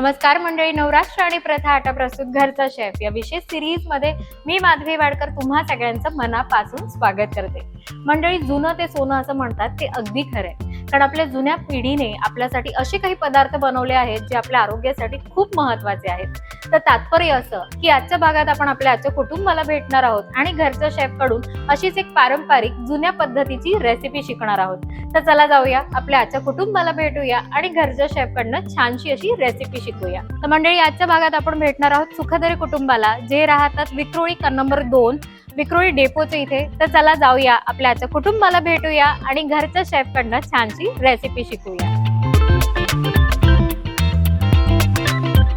नमस्कार मंडळी नवराष्ट्र आणि प्रथा आटा प्रस्तुत घरचा शेफ. या विशेष सिरीजमध्ये मी माधवी वाडकर तुम्हा सगळ्यांचं मनापासून स्वागत करते. मंडळी जुनं ते सोनं असं म्हणतात ते अगदी खरंय. कारण आपल्या जुन्या पिढीने आपल्यासाठी असे काही पदार्थ बनवले आहेत जे आपल्या आरोग्यासाठी खूप महत्त्वाचे आहेत. तर तात्पर्य असं की आजच्या भागात आपण आपल्या आजच्या कुटुंबाला भेटणार आहोत आणि घरच्या शेफकडून अशीच एक पारंपरिक जुन्या पद्धतीची रेसिपी शिकणार आहोत. तर चला जाऊया आपल्या आजच्या कुटुंबाला भेटूया आणि घरच्या शेफ कडनं छानशी अशी रेसिपी शिकूया. तर मंडळी आजच्या भागात आपण भेटणार आहोत सुखदरी कुटुंबाला. जे राहतात विक्रोळी नंबर दोन विक्रोळी डेपोचे इथे. तर चला जाऊया आपल्या आजच्या कुटुंबाला भेटूया आणि घरच्या शेफ कडनं छानशी रेसिपी शिकूया.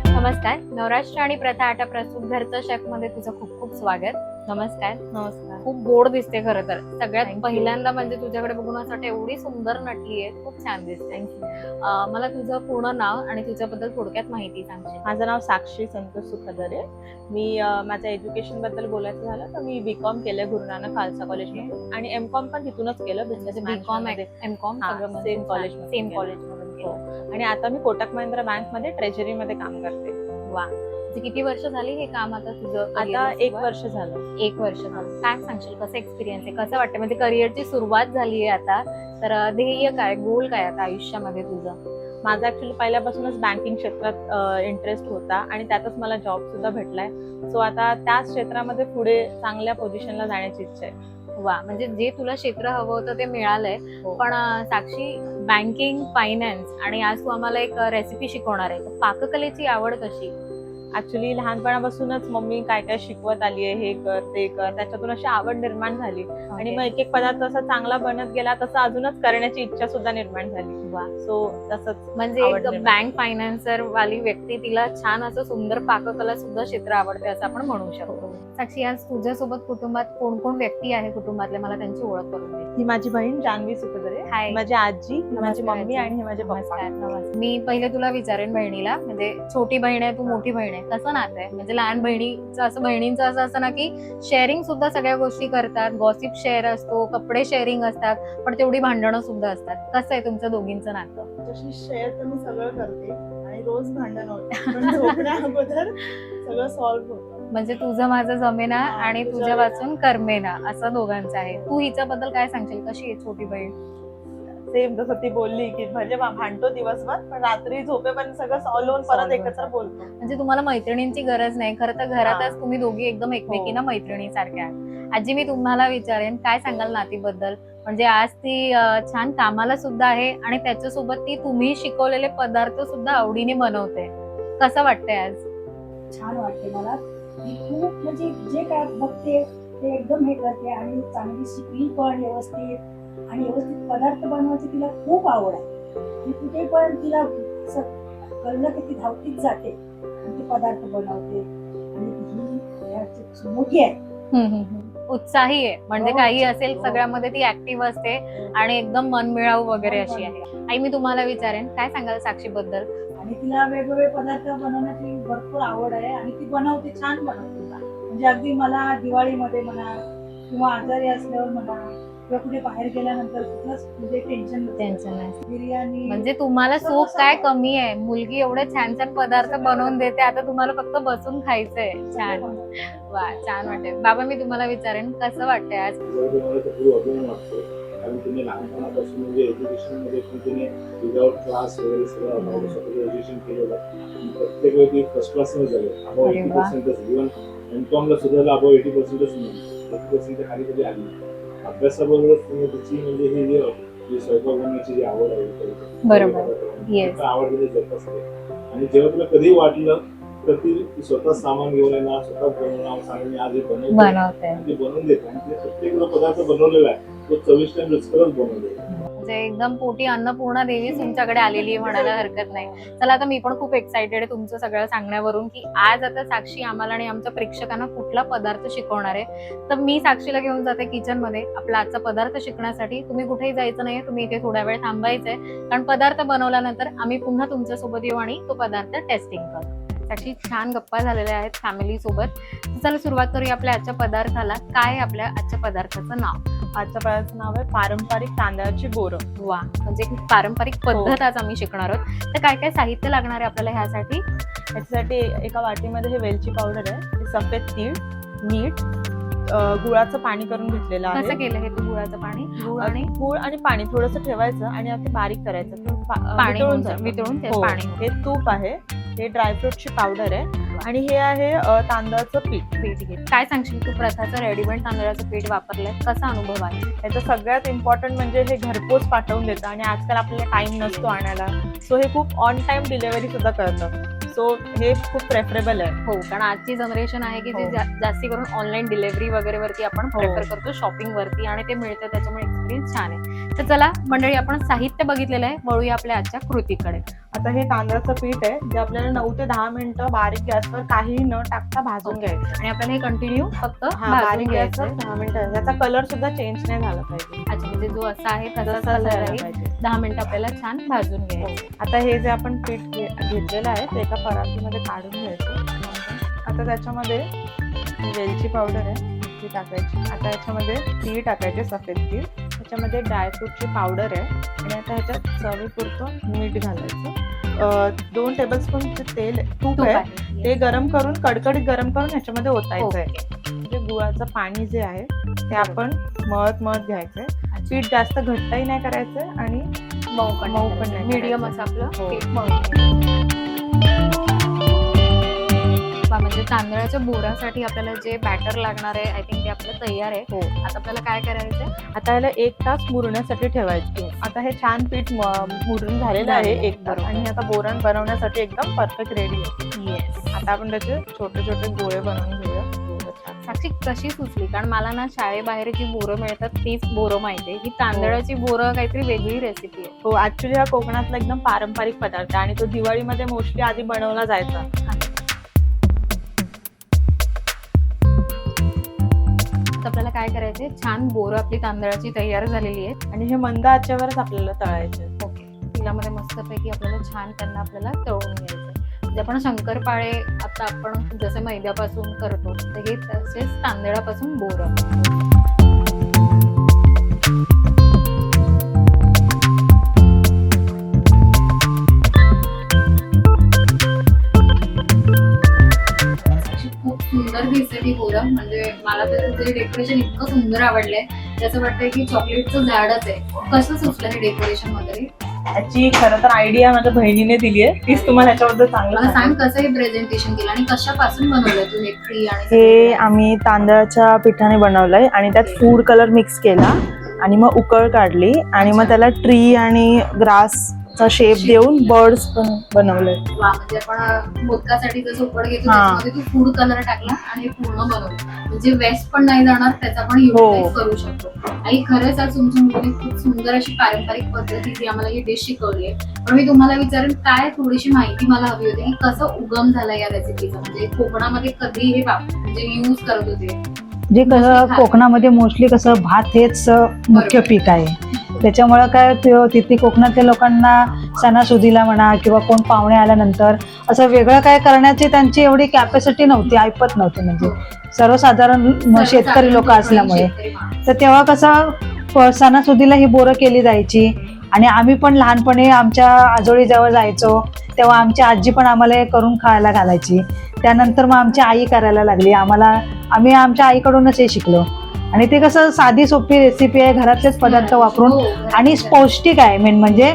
नमस्कार. नवराष्ट्र आणि प्रथा आटा प्रस्तुत घरचं शेफमध्ये तुझं खूप खूप स्वागत. नमस्कार. नमस्कार. खूप गोड दिसते खरं तर. सगळ्यात. पहिल्यांदा म्हणजे तुझ्याकडे बघून असं वाटतं एवढी सुंदर नटली आहे. खूप छान दिसते. मला तुझं पूर्ण नाव आणि तुझ्याबद्दल थोडक्यात माहिती सांगशील. माझं नाव साक्षी संतोष सुखदरे. मी माझ्या एज्युकेशनबद्दल बोलायचं झालं तर मी बी कॉम केलंय गुरु नानक खालसा कॉलेजमधून आणि एम कॉम पण तिथूनच केलं business B com M com same केलं. कॉलेज मधून केलं. हो. आणि आता मी कोटक महिंद्रा बँकमध्ये ट्रेजरी मध्ये काम करते. वा. किती वर्ष झाली हे काम आता तुझं आता एक? वर्ष झालं. एक वर्ष झालं. काय सांगशील? कसं एक्सपिरियन्स आहे? कसं वाटतं म्हणजे करिअरची सुरुवात झाली आहे आता. तर ध्येय काय? गोल काय आता आयुष्यामध्ये तुझं? माझा ऍक्च्युली पहिल्यापासूनच बँकिंग क्षेत्रात इंटरेस्ट होता आणि त्यातच मला जॉब सुद्धा भेटलाय. सो आता त्याच क्षेत्रामध्ये पुढे चांगल्या पोझिशनला जाण्याची इच्छा आहे. वा. म्हणजे जे तुला क्षेत्र हवं होतं ते मिळालंय. हो. पण साक्षी बँकिंग फायनान्स आणि आज तू आम्हाला एक रेसिपी शिकवणार आहे. पाककलेची आवड कशी? ऍक्च्युली लहानपणापासूनच मम्मी काय काय शिकवत आली आहे हे कर ते कर. त्याच्यातून अशी आवड निर्माण झाली. आणि मग एक एक पदार्थ असा चांगला बनत गेला तसं अजूनच करण्याची इच्छा सुद्धा निर्माण झाली. सो तसंच म्हणजे एक. बँक फायनान्सर वाली व्यक्ती तिला छान असं सुंदर पाककला सुद्धा क्षेत्र आवडते असं आपण म्हणू शकतो. साक्षी आज तुझ्यासोबत कुटुंबात कोण कोण व्यक्ती आहे कुटुंबातले मला त्यांची ओळख करून दे. ही माझी बहीण जान्हवी सुखदरे हाय. ही माझी आजी ही माझी मम्मी. आणि हे माझे नमस्कार मी पहिले तुला विचारेन बहिणीला म्हणजे छोटी बहीण आहे तू मोठी बहीण आहे. कसं नातं आहे. म्हणजे लहान बहिणीचं असं बहिणींचं असं असतं ना की शेअरिंग सुद्धा सगळ्या गोष्टी करतात. गॉसिप शेअर असतो कपडे शेअरिंग असतात पण तेवढी भांडणं सुद्धा असतात. कसं आहे तुमच्या दोघींचं नातं? तशी शेअर तर मी सगळं करते आणि रोज भांडण होतं. अगोदर सगळं सॉल्व्ह होतं. म्हणजे तुझं माझं जमेना आणि तुझं- तुझ्या वाचून करमेना असं दोघांचं आहे. तू हिच्याबद्दल काय सांगशील? कशी आहे छोटी बहीण? सेम जसं ती बोलली की म्हणजे भांडतो दिवसभर पण रात्री झोपेपर्यंत सगळं सॉल्व्ह होऊन परत एकत्र. बोलतो. म्हणजे तुम्हाला मैत्रिणींची गरज नाही. खरं तर घरातच तुम्ही दोघी एकदम एकमेकींना हो. मैत्रिणी सारख्या आजी मी तुम्हाला विचारेन काय सांगाल नातीबद्दल? म्हणजे आज ती छान कामाला सुद्धा आहे आणि त्याच्यासोबत ती तुम्ही शिकवलेले पदार्थ सुद्धा आवडीने बनवते. कसं वाटतंय आज? छान वाटते मला. ती खूप म्हणजे जे काय बघते ते एकदम हे करते आणि चांगली शिकली पण व्यवस्थित. आणि व्यवस्थित पदार्थ बनवायची तिला खूप आवड आहे. ती कुठे पण तिला कळलं की ती धावतीच जाते. आणि ती पदार्थ बनवते. आणि ही मोठी आहे. उत्साही आहे. म्हणजे हो. काही असेल हो. सगळ्यामध्ये ती ऍक्टिव्ह असते आणि एकदम मनमिळाऊ वगैरे अशी आहे. आई मी तुम्हाला विचारेन काय सांगाल साक्षी बद्दल आणि तिला वेगवेगळे पदार्थ बनवण्याची भरपूर आवड आहे आणि ती बनवते छान बनवते. म्हणजे अगदी मला दिवाळीमध्ये म्हणा किंवा आजारी असल्यावर म्हणा किंवा कुठे बाहेर गेल्यानंतर कुठलंच म्हणजे टेन्शन टेन्शन नाही. बिर्याणी म्हणजे तुम्हाला सुख काय कमी आहे? मुलगी एवढे छान छान पदार्थ बनवून देते आता तुम्हाला फक्त बसून खायचंय. छान. वा छान वाटेल. बाबा मी तुम्हाला विचारेन कसं वाटतंय आज? कारण तुम्ही लहानपणापासून म्हणजे एज्युकेशनमध्ये पण तुम्ही विदाउट क्लास वगैरे सगळं अभाव स्वतःचं एज्युकेशन केलेलं प्रत्येक वेळी फर्स्ट क्लासमध्ये झाले. Above eighty. पर्सेंटच इव्हन एमकॉमला सुद्धा अबाव एटी पर्सेंटच नाही. एटी पर्सेंट खाली कधी आली अभ्यासाबरोबरच तुम्ही तिची म्हणजे ही जी जी स्वयंपाक बनवण्याची जी आवड आहे बरोबर. ती Yes. आवड तिथे जोपासते आणि जेव्हा तुला कधी वाटलं तर ती स्वतः सामान घेऊन येणार स्वतः बनवणार सांगून मी आज हे बनवतो ते बनवून देते. आणि ते प्रत्येक जो पदार्थ बनवलेला आहे तो चविष्ट आणि रुचकरच बनवले म्हणजे एकदम पोटी अन्नपूर्णा देवी तुमच्याकडे आलेली आहे म्हणायला हरकत नाही. चला आता मी पण खूप एक्सायटेड आहे तुमचं सगळं सांगण्यावरून की आज आता साक्षी आम्हाला आणि आमच्या प्रेक्षकांना कुठला पदार्थ शिकवणार आहे. तर मी साक्षीला घेऊन जाते किचनमध्ये आपला आजचा पदार्थ शिकण्यासाठी. तुम्ही कुठेही जायचं नाही तुम्ही इथे थोड्या वेळ थांबायचंय. कारण पदार्थ बनवल्यानंतर आम्ही पुन्हा तुमच्यासोबत येऊ आणि तो पदार्थ टेस्टिंग करू. साक्षी छान गप्पा झालेल्या आहेत फॅमिली सोबत. चला सुरुवात करूया आपल्या आजच्या पदार्थाला. काय आपल्या आजच्या पदार्थाचं नाव? आजच्या पदार्थाचं नाव आहे पारंपरिक तांदळाची बोरं. वा म्हणजे एक पारंपरिक पद्धत आज आम्ही शिकणार आहोत. तर काय काय साहित्य लागणार आहे आपल्याला ह्यासाठी? याच्यासाठी एका वाटीमध्ये हे वेलची पावडर आहे हे सफेद तीळ मीठ गुळाचं पाणी करून घेतलेलं कसं आहे केलं हे तू गुळाचं पाणी? गुळ आणि? गुळ आणि पाणी थोडंसं ठेवायचं आणि आता बारीक करायचं. पाणी वितळून जातं. वितळून हो. पाणी. हे तूप आहे हे ड्रायफ्रुटची पावडर आहे. आणि हे आहे तांदळाचं पीठ पीठ घे काय सांगशील तू प्रथाचं रेडीमेड तांदळाचं पीठ वापरलंय? कसा अनुभव आहे? याचं सगळ्यात इम्पॉर्टंट म्हणजे हे घरपोच पाठवून देतं आणि आजकाल आपल्याला टाइम नसतो आणायला. सो हे खूप ऑन टाइम डिलिव्हरी सुद्धा करतं. सो हे खूप प्रेफरेबल आहे. हो कारण आजची जनरेशन आहे की जी हो. जास्ती करून ऑनलाईन डिलिव्हरी वगैरे वरती आपण हो. प्रेफर करतो शॉपिंग वरती आणि ते मिळतं त्याच्यामुळे एक्सपिरियन्स छान आहे. तर चला मंडळी आपण साहित्य बघितलेलं आहे. वळूया आपल्या आजच्या कृतीकडे. आता हे तांदळाचं पीठ आहे जे आपल्याला नऊ ते दहा मिनिटं बारीक गॅसवर काहीही न टाकता भाजून घ्यायचं. आणि आपल्याला हे कंटिन्यू फक्त हा बारीक घ्यायचं. गॅसवर दहा मिनिटं. याचा कलर सुद्धा चेंज नाही झाला पाहिजे. अच्छा म्हणजे जो असा आहे तसाच कलर आहे. दहा मिनिटं आपल्याला छान भाजून घ्यायचं. आता हे जे आपण पीठ घेतलेलं आहे ते एका परातीमध्ये काढून घ्यायचं. आता त्याच्यामध्ये वेलची पावडर आहे ती टाकायची. आता याच्यामध्ये तीळ टाकायचे सफेद तीळ. त्याच्यामध्ये ड्रायफ्रूटची पावडर आहे आणि आता ह्याच्यात चवीपुरतं मीठ घालायचं. दोन टेबलस्पूनचे तेल तूप आहे. आहे. ते गरम करून कडकडीत गरम करून ह्याच्यामध्ये ओतायचं. आहे. म्हणजे गुळाचं पाणी जे आहे ते आपण मळत मळत घ्यायचंय. पीठ जास्त घट्टही नाही करायचंय आणि मऊ पण मऊ पण नाही मीडियम करायचं. असं आपलं वा, म्हणजे तांदळाच्या बोरासाठी आपल्याला जे बॅटर लागणार आहे आय थिंक ते आपलं तयार आहे. हो. आता आपल्याला काय करायचंय आता याला एक तास मुरण्यासाठी ठेवायचं. आता हे छान पीठ मुरून झालेलं आहे एक तास. आणि आता बोरण बनवण्यासाठी एकदम परफेक्ट रेडी आहे. येस आता आपण त्याचे छोटे छोटे गोळे बनवून घेऊया. साक्षी कशी सुचली? कारण मला ना शाळेबाहेर जी बोरं मिळतात तीच बोरं माहिती आहे. ही तांदळाची बोरं काहीतरी वेगळी रेसिपी आहे. हो ऍक्च्युली हा कोकणातला एकदम पारंपरिक पदार्थ आहे. आणि तो दिवाळीमध्ये मोस्टली आधी बनवला जायचा. काय करायचंय? छान बोरं आपली तांदळाची तयार झालेली आहे आणि हे मंद आचेवरच आपल्याला तळायचे ओके. तिलामध्ये मस्तपैकी आपल्याला छान त्यांना आपल्याला तळून घ्यायचं म्हणजे आपण शंकरपाळे आता आपण जसे मैद्यापासून करतो तर हे तसेच तांदळापासून बोरं. सुंदर दिसते बोरं म्हणजे मला तर तुझे डेकोरेशन इतकं सुंदर आवडलंय. जसं वाटतंय की चॉकलेटचं झाडच आहे. कसं सुचलं हे डेकोरेशन वगैरे? याची खरं तर आयडिया माझ्या बहिणीने दिली आहे तीच तुम्हाला ह्याच्याबद्दल चांगलं मला. सांग कसं हे प्रेझेंटेशन केलं आणि कशापासून बनवलं तू हे ट्री आणि हे? आम्ही तांदळाच्या पिठाने बनवलंय आणि त्यात फूड कलर मिक्स केला आणि मग उकळ काढली आणि मग त्याला ट्री आणि ग्रासचा शेप देऊन बर्ड्स पण बनवले वा, म्हणजे आपण मोदकासाठी जसं उकड घेतो हा. त्याच्यामध्ये तू फूड कलर टाकला आणि हे पूर्ण बनवलं म्हणजे वेस्ट पण नाही जाणार त्याचा पण युटिलाइज हो. करू शकतो आणि खरंच आज तुमच्या मुलीने खूप सुंदर अशी पारंपरिक पद्धतीची आम्हाला ही डिश शिकवली आहे पण मी तुम्हाला विचारेन काय थोडीशी माहिती मला हवी होती की कसं उगम झाला या रेसिपीचा म्हणजे कोकणामध्ये कधी हे वाप- म्हणजे युज करत होते जे कसं. कोकणामध्ये मोस्टली कसं भात हेच मुख्य. पीक आहे त्याच्यामुळं काय ते- तिथे कोकणातल्या लोकांना सणासुदीला म्हणा किंवा कोण पाहुणे आल्यानंतर असं वेगळं काय करण्याची त्यांची एवढी कॅपॅसिटी नव्हती ऐपत नव्हती. म्हणजे सर्वसाधारण शेतकरी लोक असल्यामुळे. तर तेव्हा कसं सणासुदीला ही बोरं केली जायची आणि आम्ही पण लहानपणी आमच्या आजोळीजवळ जायचो. तेव्हा आमची आजी पण आम्हाला हे करून खायला घालायची. त्यानंतर मग आमची आई करायला लागली. आम्हाला आम्ही आमच्या आईकडूनच हे शिकलो. आणि ते कसं साधी सोपी रेसिपी आहे घरातलेच पदार्थ वापरून हो, आणि पौष्टिक आहे. मेन म्हणजे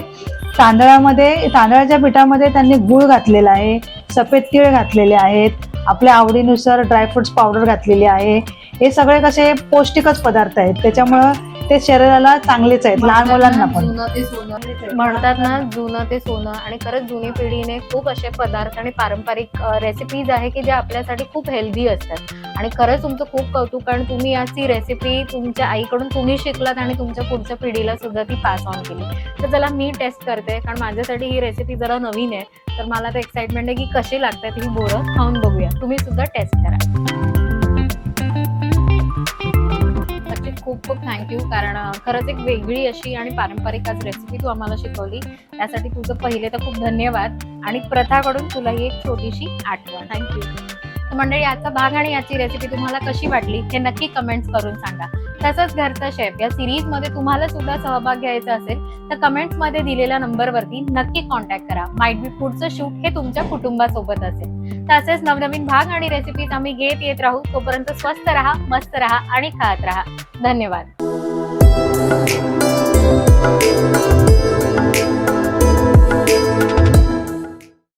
तांदळामध्ये तांदळाच्या पिठामध्ये त्यांनी गूळ घातलेला आहे सफेद तीळ घातलेले आहेत आपल्या आवडीनुसार ड्रायफ्रुट्स पावडर घातलेली आहे. हे सगळे कसे पौष्टिकच पदार्थ आहेत. त्याच्यामुळं ते शरीराला चांगलेच आहेत लहान मुलांना पण. जुनं ते सोनं. म्हणतात ना जुनं ते सोनं. आणि खरंच जुनी पिढीने खूप असे पदार्थ आणि पारंपरिक रेसिपीज आहे की ज्या आपल्यासाठी खूप हेल्दी असतात. आणि खरंच तुमचं खूप कौतुक कारण तुम्ही याची रेसिपी तुमच्या आईकडून तुम्ही शिकलात आणि तुमच्या पुढच्या पिढीला सुद्धा ती पास ऑन केली. तर चला मी टेस्ट करते कारण माझ्यासाठी ही रेसिपी जरा नवीन आहे. तर मला तर एक्साइटमेंट आहे की कशी लागतात ही बोरं खाऊन बघूया. तुम्ही सुद्धा टेस्ट करा. खरंच एक वेगळी अशी आणि पारंपरिक आज रेसिपी तू आम्हाला शिकवली. त्यासाठी तुझं पहिले तर खूप धन्यवाद. आणि प्रथाकडून तुला ही एक छोटीशी आठवण. थँक्यू मंडळी याचा भाग आणि याची रेसिपी तुम्हाला कशी वाटली हे नक्की कमेंट्स करून सांगा. तसंच घरचा शेफ या सिरीजमध्ये तुम्हाला सुद्धा सहभाग घ्यायचा असेल तर कमेंट्समध्ये दिलेल्या नंबरवरती नक्की कॉन्टॅक्ट करा. माइट बी पुढचं शूट हे तुमच्या कुटुंबासोबत असेल. तसेच नवनवीन भाग आणि रेसिपीज आम्ही घेत येत राहू. तोपर्यंत स्वस्त राहा मस्त राहा आणि खात राहा. धन्यवाद. Thank you.